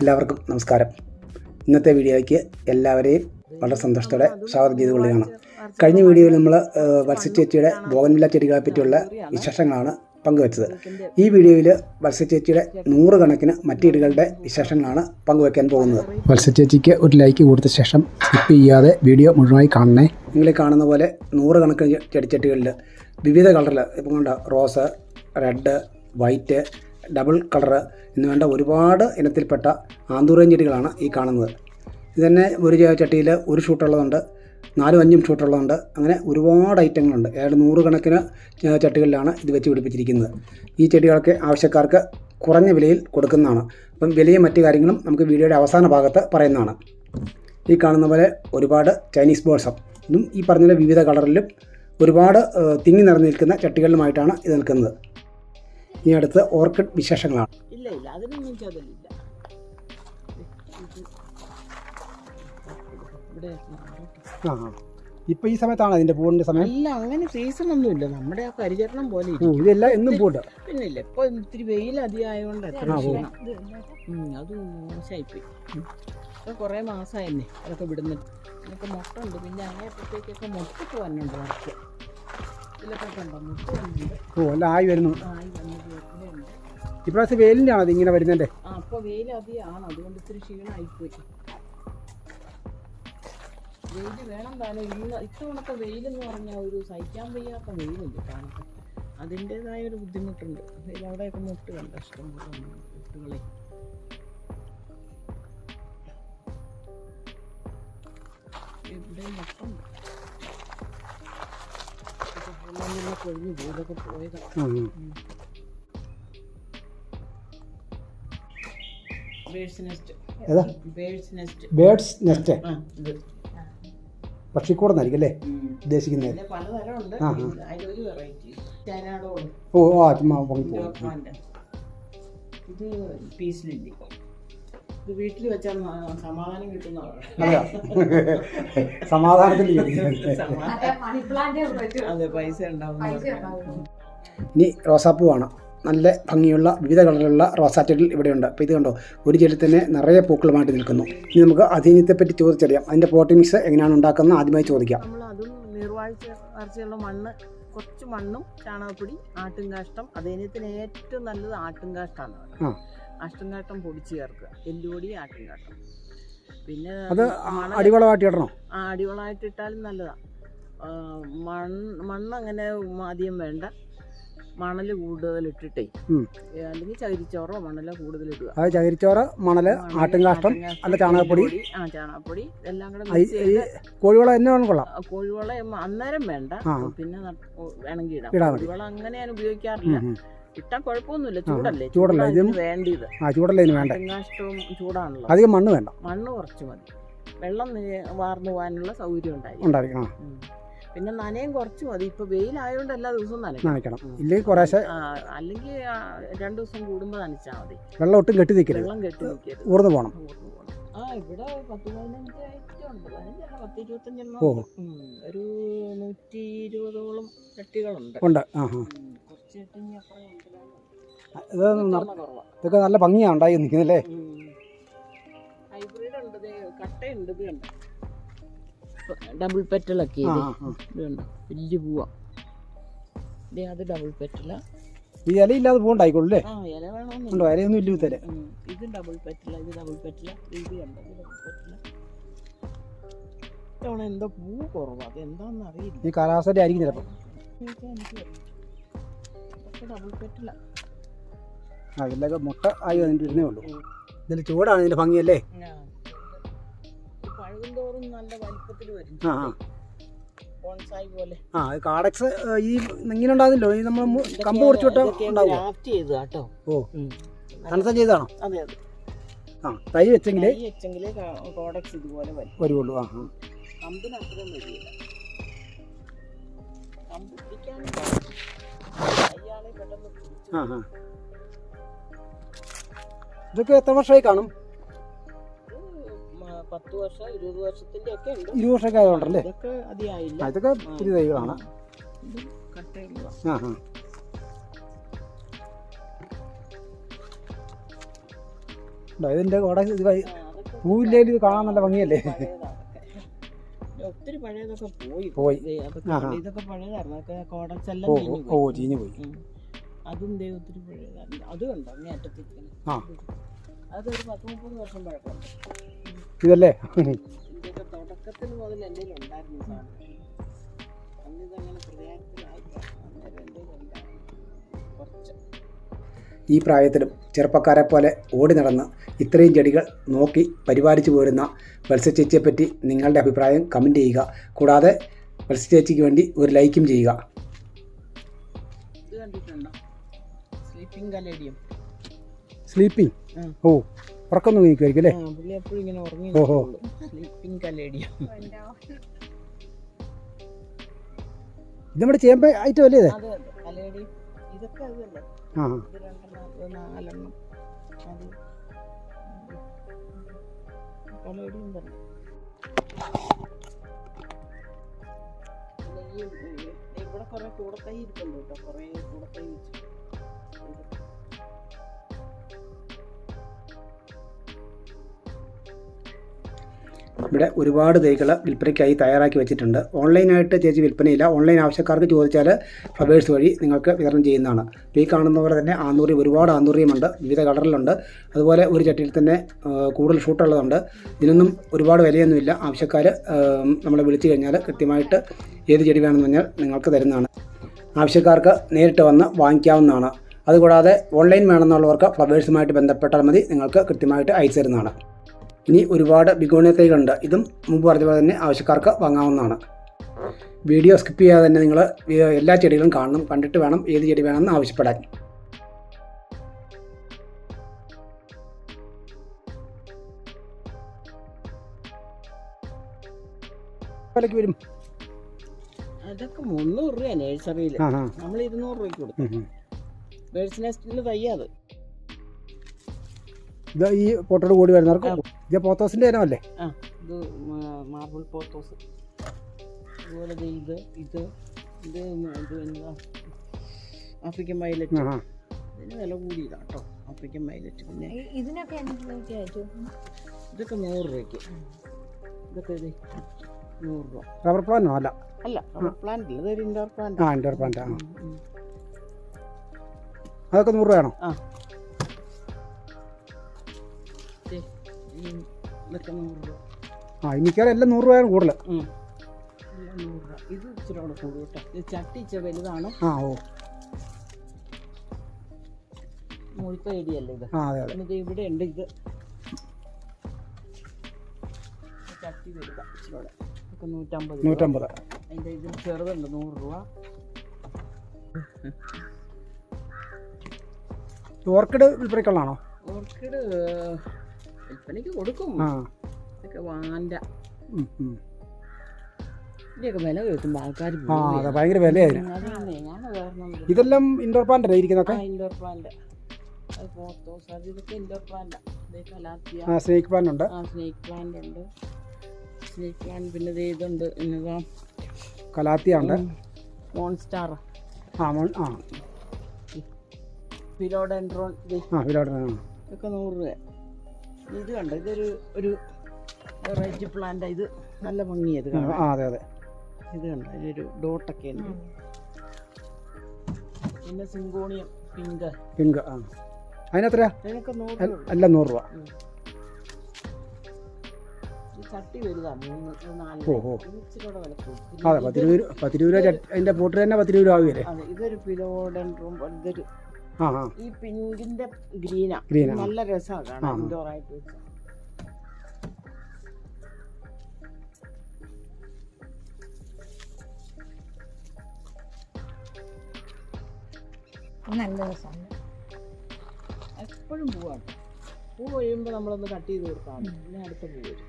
എല്ലാവർക്കും നമസ്കാരം. ഇന്നത്തെ വീഡിയോയ്ക്ക് എല്ലാവരെയും വളരെ സന്തോഷത്തോടെ സ്വാഗതം ചെയ്തുകൊള്ളുകയാണ്. കഴിഞ്ഞ വീഡിയോയിൽ നമ്മൾ വത്സ്യച്ചേച്ചിയുടെ ചേച്ചിയുടെ ബോഗൻവില്ല ചെടികളെ പറ്റിയുള്ള വിശേഷങ്ങളാണ് പങ്കുവച്ചത്. ഈ വീഡിയോയിൽ വത്സ്യച്ചേച്ചിയുടെ ചേച്ചിയുടെ നൂറുകണക്കിന് മറ്റു ചെടികളുടെ വിശേഷങ്ങളാണ് പങ്കുവെക്കാൻ പോകുന്നത്. വത്സ്യച്ചേച്ചിക്ക് ഒരു ലൈക്ക് കൊടുത്ത ശേഷം സ്കിപ്പ് ചെയ്യാതെ വീഡിയോ മുഴുവനായി കാണണേ. നിങ്ങൾ കാണുന്ന പോലെ നൂറുകണക്കിന് ചെടിച്ചട്ടികളിൽ വിവിധ കളറിൽ ഇപ്പം കണ്ട rose red white double colour എന്ന് വേണ്ട ഒരുപാട് ഇനത്തിൽപ്പെട്ട ആന്തൂറിയൻ ചെടികളാണ് ഈ കാണുന്നത്. ഇത് തന്നെ ഒരു ചട്ടിയിൽ ഒരു ഷൂട്ടുള്ളതുണ്ട് നാലും അഞ്ചും ഷൂട്ടുള്ളതുണ്ട് അങ്ങനെ ഒരുപാട് ഐറ്റങ്ങളുണ്ട്. ഏതാണ്ട് നൂറുകണക്കിന് ചട്ടികളിലാണ് ഇത് വെച്ച് പിടിപ്പിച്ചിരിക്കുന്നത്. ഈ ചെടികളൊക്കെ ആവശ്യക്കാർക്ക് കുറഞ്ഞ വിലയിൽ കൊടുക്കുന്നതാണ്. അപ്പം വിലയും മറ്റു കാര്യങ്ങളും നമുക്ക് വീഡിയോയുടെ അവസാന ഭാഗത്ത് പറയുന്നതാണ്. ഈ കാണുന്ന പോലെ ഒരുപാട് ചൈനീസ് ബോൾസം. ഇതും ഈ പറഞ്ഞ വിവിധ കളറിലും ഒരുപാട് തിങ്ങി നിറഞ്ഞിരിക്കുന്ന ചട്ടികളിലുമായിട്ടാണ് ഇത് നിൽക്കുന്നത്. ഇനി അടുത്ത് ഓർക്കിഡ് വിശേഷങ്ങളാണ്. ഇല്ല ഇല്ല അതിനൊന്നും ചതലില്ല. ഇവിടെ ആ ഇപ്പോൾ ഈ സമയത്താണ് അതിന്റെ പൂവിന്റെ സമയം? ഇല്ല അങ്ങനെ സീസൺ ഒന്നും ഇല്ല. നമ്മുടെ ആ പരിചരണം പോലെ ഓ ഇതെല്ലാം എന്നും പൂട്ട് പിന്നെ ഇല്ല ഇപ്പൊ ഇത്തിരി വെയിൽ അധികമായോണ്ട് അത്ര ആ, ഓ. ക്ഷീണം. ഉം, അത് മോശമായിപ്പോയി ഇപ്പൊ കുറെ മാസമായെന്നെ അതൊക്കെ വിടുന്നിട്ട് എനിക്ക് മുട്ട ഉണ്ട്. പിന്നെ അങ്ങേപ്പത്തേക്കൊക്കെ മുട്ട വർക്ക്. ഓ അല്ല ആയി വരുന്നു. ഇപ്രാവശ്യം വെയിലിന്റെ ആണോ ഇങ്ങനെ വരുന്നതിന്റെ ആ അപ്പൊ വെയിൽ അധികമാണ്. അതുകൊണ്ട് വേണം താനും. ഇന്ന് ഇത്തവണത്തെ വെയിലെന്ന് പറഞ്ഞാൽ ഒരു സഹിക്കാൻ വയ്യാത്ത വെയിലുണ്ട് കാലത്ത് അതിന്റെതായ ഒരു ബുദ്ധിമുട്ടുണ്ട്. വെയിൽ അവിടെയൊക്കെ മുട്ട് കണ്ട? ഇഷ്ടം പോലെ മുട്ടുകളെ. ഇവിടെ ഇങ്ങനെ കൊഴിഞ്ഞു പോയി ഇതൊക്കെ പോയതാണ് ബേഡ്സ് നെസ്റ്റ് പക്ഷിക്കൂടെന്നായിരിക്കും അല്ലേ? ഉദ്ദേശിക്കുന്നത്. ആ, ആ. ഓ ആ ഇത് പീസ് ലില്ലി ഇത് വീട്ടിൽ വെച്ചാൽ സമാധാനം കിട്ടുന്ന അതെയോ? സമാധാനത്തിന്റെ അതെ പൈസ ഉണ്ടാവും ഇനി റോസാപ്പൂവാണ് നല്ല ഭംഗിയുള്ള വിവിധ കളറിലുള്ള റോസാച്ചെടികൾ ഇവിടെയുണ്ട്. അപ്പോൾ ഇത് കണ്ടോ? ഒരു ചെടി തന്നെ നിറയെ പൂക്കളുമായിട്ട് നിൽക്കുന്നു. ഇനി നമുക്ക് അധീനത്തെപ്പറ്റി ചോദിച്ചറിയാം. അതിന്റെ പോട്ടി മിക്സ് എങ്ങനെയാണ് ഉണ്ടാക്കുന്നത് ആദ്യമായി ചോദിക്കാം. നമ്മൾ അതും നീർവാഴ്ച വാഴ്ചയുള്ള മണ്ണ് കുറച്ച് മണ്ണും ചാണകപ്പൊടി ആട്ടുംകാഷ്ടം അതേനത്തിന് ഏറ്റവും നല്ലത് ആട്ടുംകാഷ്ടമാണ് ആട്ടുംകാഷ്ടം പൊടിച്ച് ചേർക്കുക. എല്ലുപൊടി ആട്ടുംകാഷ്ടം പിന്നെ അത് അടിവളമായിട്ട് ഇടണോ ആ അടിവളമായിട്ട് ഇട്ടാലും നല്ലതാണ് മണ്ണ് മണ്ണ് അങ്ങനെ ആദ്യം വേണ്ട. മണൽ കൂടുതലിട്ടിട്ടേ. അല്ലെങ്കിൽ ചകിരിച്ചോറോ മണലോ കൂടുതൽ ഇടുക അത് ചകിരിച്ചോറ് മണൽ ആട്ടുംകാഷ്ടം അല്ല ചാണകപ്പൊടി. ആ ചാണകപ്പൊടി എല്ലാം കൂടെ കോഴിവളം എന്നെ വേണം കൊള്ളാം. കോഴിവളം അന്നേരം വേണ്ട. പിന്നെ വേണമെങ്കിൽ ഇടാം. കോഴിവളം അങ്ങനെ ഞാൻ ഉപയോഗിക്കാറില്ല. കുഴപ്പമൊന്നുമില്ല. ചൂടല്ലേ? ഇതും- ആ ചൂടല്ലേ ഇതിന് വേണ്ട? ചൂടാണല്ലോ. അധികം മണ്ണ് വേണ്ട. മണ്ണ് കുറച്ച് മതി. വെള്ളം വാർന്നു പോകാനുള്ള സൗകര്യം ഉണ്ടായി. ഉണ്ടായിരിക്കണം പിന്നെ നനയും കുറച്ച് മതി. ഇപ്പൊ വെയിലായോണ്ട് എല്ലാ ദിവസവും നനയ്ക്കും നനയ്ക്കണം. ഇല്ലെങ്കിൽ കുറേശ്ശെ അല്ലെങ്കിൽ രണ്ടു ദിവസം കൂടുമ്പോ നനച്ചാൽ മതി. വെള്ളം ഒട്ടും കെട്ടി നിൽക്കരുത് വെള്ളം കെട്ടി നിൽക്കരുത് ഊർന്നു പോകണം. ആ ഇവിടെ പത്ത് പതിനഞ്ച് ഉണ്ട്. പതിനഞ്ചല്ല പത്ത് ഇരുപത്തഞ്ചെണ്ണം? ഒരു നൂറ്റി ഇരുപതോളം ചട്ടികളുണ്ട് ഉണ്ട്. ആ ഇത്. ഇതൊക്കെ നല്ല ഭംഗിയാണ് ഉണ്ടായി നിൽക്കുന്നല്ലേ? ഡബിൾ പെറ്റലൊക്കെ വലിയ പൂവാ. അത് ഡബിൾ പെറ്റല ഈ ഇലയില്ലാതെ ഇല്ലാതെ ഇല വേണമെന്നില്ല. ഉണ്ടോ? ഇലയൊന്നും ഇല്ല ഇത്തരെ ഉം. ഇത് ഡബിൾ പെറ്റല ഇത് ഡബിൾ പെറ്റല ഇത് കണ്ടോ? ഇത്തവണ എന്തോ പൂ കുറവാ. അത് എന്താണെന്ന് അറിയില്ല ഈ കാലാവസ്ഥ ആയിരിക്കും ചിലപ്പോൾ ഇതിലൊക്കെ മുട്ട ആയി വന്നിട്ട് വരുന്നേ ഉള്ളൂ. ഇതിൽ ചൂടാണ് ഇതിന്റെ ഭംഗിയല്ലേ? ആ. ആ ആ. കാടക്സ് ഈ ഇങ്ങനെ ഉണ്ടാകുന്നല്ലോ ഈ നമ്മൾ കമ്പ് കുറച്ച് വിട്ടാൽ ഉണ്ടാവുമോ ഗ്രാഫ്റ്റ് ഓ. തണുത്ത ചെയ്താണോ ആ തൈ വെച്ചെങ്കിൽ വരുള്ളൂ ആ ആ. ആ ആ. ഇതൊക്കെ എത്ര വർഷമായി കാണും? മ- പത്ത് വർഷം ഇരുപത് വർഷത്തിന്റെ ഒക്കെ ഉണ്ട് ഇരുപത് വർഷമൊക്കെ ആയതുകൊണ്ടല്ലേ ഇതൊക്കെ ഇതൊക്കെ പുതിയ തൈകളാണ് ഇത് കട്ടയുള്ള ആ ആ. ഉണ്ടോ ഇതിന്റെ കോട ഇത് പൂവില്ലേലും ഇത് കാണാൻ നല്ല ഭംഗിയല്ലേ? ഒത്തിരി പഴയതൊക്കെ പോയി. പോയി. ഇതൊക്കെ പഴയതായിരുന്നു ഓ ചീഞ്ഞു പോയി. അതും ദൈവത്തിന് അതും ഉണ്ടോ ആ. അതൊരു പത്ത് മുപ്പത് വർഷം പഴക്കമുണ്ട്. ഇതല്ലേ? തുടക്കത്തിൽ മുതൽ എന്റെ ഉണ്ടായിരുന്നു ഈ സാധനം. അന്ന് ഇതങ്ങനെ പ്രചാരത്തിലായില്ല അന്നേരം എന്റെ കയ്യിൽ ഉണ്ടായിരുന്നു കുറച്ച്. ഈ പ്രായത്തിലും ചെറുപ്പക്കാരെ പോലെ ഓടി നടന്ന് ഇത്രയും ചെടികൾ നോക്കി പരിപാലിച്ചു പോരുന്ന വത്സ പറ്റി നിങ്ങളുടെ അഭിപ്രായം കമന്റ് ചെയ്യുക. കൂടാതെ വത്സ ചേച്ചിക്ക് വേണ്ടി ഒരു ലൈക്കും ചെയ്യുക. Sleeping caladium sleeping. ഓ ഉറക്കം നീക്കുമായിരിക്കും അല്ലേ? പുള്ളി എപ്പോഴും ഇങ്ങനെ ഉറങ്ങി ഓഹോ. സ്ലീപ്പിംഗ് കലേഡിയം ഇത് നമ്മുടെ ചേമ്പ് ഐറ്റം അല്ലേ ഇത്? ആ. ഇവിടെ കുറെ കൂടത്തൈ ഇരിപ്പുണ്ട് കേട്ടോ. കുറെ കൂടത്തൈ വെച്ചു ഇവിടെ ഒരുപാട് തൈകൾ വിൽപ്പനയ്ക്കായി തയ്യാറാക്കി വെച്ചിട്ടുണ്ട്. ഓൺലൈനായിട്ട് ചേച്ചി വിൽപ്പനയില്ല. ഓൺലൈൻ ആവശ്യക്കാർക്ക് ചോദിച്ചാൽ ഫ്ലവേഴ്സ് വഴി നിങ്ങൾക്ക് വിതരണം ചെയ്യുന്നതാണ്. ഈ കാണുന്ന പോലെ തന്നെ ആന്തൂറി ഒരുപാട് ആന്തൂറിയുമുണ്ട് വിവിധ കളറിലുണ്ട്. അതുപോലെ ഒരു ചട്ടിയിൽ തന്നെ കൂടുതൽ ഷൂട്ടുള്ളതുണ്ട്. ഇതിനൊന്നും ഒരുപാട് വിലയൊന്നുമില്ല. ആവശ്യക്കാർ നമ്മളെ വിളിച്ചു കഴിഞ്ഞാൽ കൃത്യമായിട്ട് ഏത് ചെടി വേണമെന്ന് പറഞ്ഞാൽ നിങ്ങൾക്ക് തരുന്നതാണ്. ആവശ്യക്കാർക്ക് നേരിട്ട് വന്ന് വാങ്ങിക്കാവുന്നതാണ്. അതുകൂടാതെ ഓൺലൈൻ വേണമെന്നുള്ളവർക്ക് ഫ്ലവേഴ്സുമായിട്ട് ബന്ധപ്പെട്ടാൽ മതി. നിങ്ങൾക്ക് കൃത്യമായിട്ട് അയച്ചു തരുന്നതാണ്. ഇനി ഒരുപാട് ബിഗോണിയ തൈകളുണ്ട്. ഇതും മുമ്പ് പറഞ്ഞ പോലെ തന്നെ ആവശ്യക്കാർക്ക് വാങ്ങാവുന്നതാണ്. വീഡിയോ സ്കിപ്പ് ചെയ്യാതെ തന്നെ നിങ്ങൾ എല്ലാ ചെടികളും കാണണം. കണ്ടിട്ട് വേണം ഏത് ചെടി വേണമെന്ന് ആവശ്യപ്പെടാൻ. വിലക്ക് വരും. അതൊക്കെ മുന്നൂറ് രൂപ നഴ്സറിയിൽ നമ്മൾ ഇരുന്നൂറ് രൂപയ്ക്ക് കൊടുക്കും. ബേഡ്സ് നെസ്റ്റിന് തയ്യാത് ഇത് ഈ പോട്ടോട് കൂടി വരുന്നവർക്ക് ഇത് പോത്തോസിന്റെ ഇനമല്ലേ? ആ ഇത് മാർബിൾ പോത്തോസ്. അതുപോലെ ഇത് ഇത് ഇത് ഇത് എന്താ ആഫ്രിക്കൻ വയലറ്റ്. ഇതിന് വില കൂടിയതാണ് കേട്ടോ ആഫ്രിക്കൻ വയലറ്റ് പിന്നെ. ഇതിനൊക്കെ ഇതൊക്കെ നൂറ് രൂപയ്ക്ക്. ഇതൊക്കെ ഇത് നൂറ് രൂപ. റബ്ബർ പ്ലാന്റോ? അല്ല. അല്ല പ്ലാന്റ് ഇല്ല ഇതൊരു ഇൻഡോർ പ്ലാന്റ് ആ ഇൻഡോർ പ്ലാന്റ് ആ. അതൊക്കെ നൂറ് രൂപയാണോ? ആ. മിക്കവാറും എല്ലാം നൂറ് രൂപയാണ് കൂടുതൽ ഇത് ഇച്ചിരി കൂടെ കൂടും കേട്ടോ. ഇത് ചട്ടി ഇച്ചിരി വലുതാണ്. ആ ഓ. മുഴുത്ത ഇത്? ആ അതെ അതെ. എന്നിട്ട് ഇവിടെ ഉണ്ട് ഇത്. ചട്ടി വലുതാ ഇച്ചിരി ഇതൊക്കെ നൂറ്റമ്പത്. നൂറ്റമ്പത്. അതിന്റെ ചെറുതുണ്ട് നൂറ് രൂപ. ഓർക്കിഡ് വിൽപ്പനയ്ക്കുള്ളതാണോ? ഓർക്കിഡ് വിൽപ്പനയ്ക്ക് കൊടുക്കും. ആ. ഇതൊക്കെ വാണ്ട ഉം, ഉം. ഇതിന്റെയൊക്കെ വില കേൾക്കുമ്പോൾ ആൾക്കാർ ആ അതെ ഭയങ്കര വിലയായിരുന്നു. അതന്നെ ഞാൻ കാരണം ഇതെല്ലാം ഇൻഡോർ പ്ലാന്റ് അല്ലേ ഇരിക്കുന്നതൊക്കെ? ഇൻഡോർ പ്ലാന്റ് ആ. സ്നേക്ക് പ്ലാന്റ് ഉണ്ട്. ആ സ്നേക്ക് പ്ലാന്റ് ഉണ്ട്. സ്നേക്ക് പ്ലാന്റ് പിന്നെ ഇതുണ്ട് എന്നതാ കലാത്തിയ മോൺസ്റ്റാർ ആ മോൺ ആ. ഫിലോഡെൻഡ്രോൺ ആ ഫിലോഡെൻഡ്രോൺ ഇതൊക്കെ നൂറ് രൂപ ഇത് കണ്ടോ? ഇതൊരു ഒരു വെറൈറ്റി പ്ലാന്റ്. ഇത് നല്ല ഭംഗിയത് ആ, അതെ അതെ. ഇത് കണ്ടോ? ഇതിലൊരു ഡോട്ടൊക്കെ ഉണ്ട്. പിന്നെ സിങ്കോണിയം പിങ്ക്. പിങ്ക് ആ. അതിനെത്ര എല്ലാം നൂറ് രൂപ. അതെ പത്ത് രൂപ അതിന്റെ പോട്ടിൽ തന്നെ പത്ത് രൂപ ആവുകയല്ലേ ഇതൊരു ഫിലോഡെൻഡ്രോം ഇതൊരു ഈ പിങ്കിന്റെ ഗ്രീനാ. നല്ല രസമാണ് കാണാൻ. ഇൻഡോർ ആയിട്ട് വെച്ചാൽ നല്ല രസമാണ് എപ്പോഴും പൂവാണ് പൂ കഴിയുമ്പോൾ നമ്മളൊന്ന് കട്ട് ചെയ്ത് കൊടുക്കാം പിന്നെ അടുത്ത പൂ വരും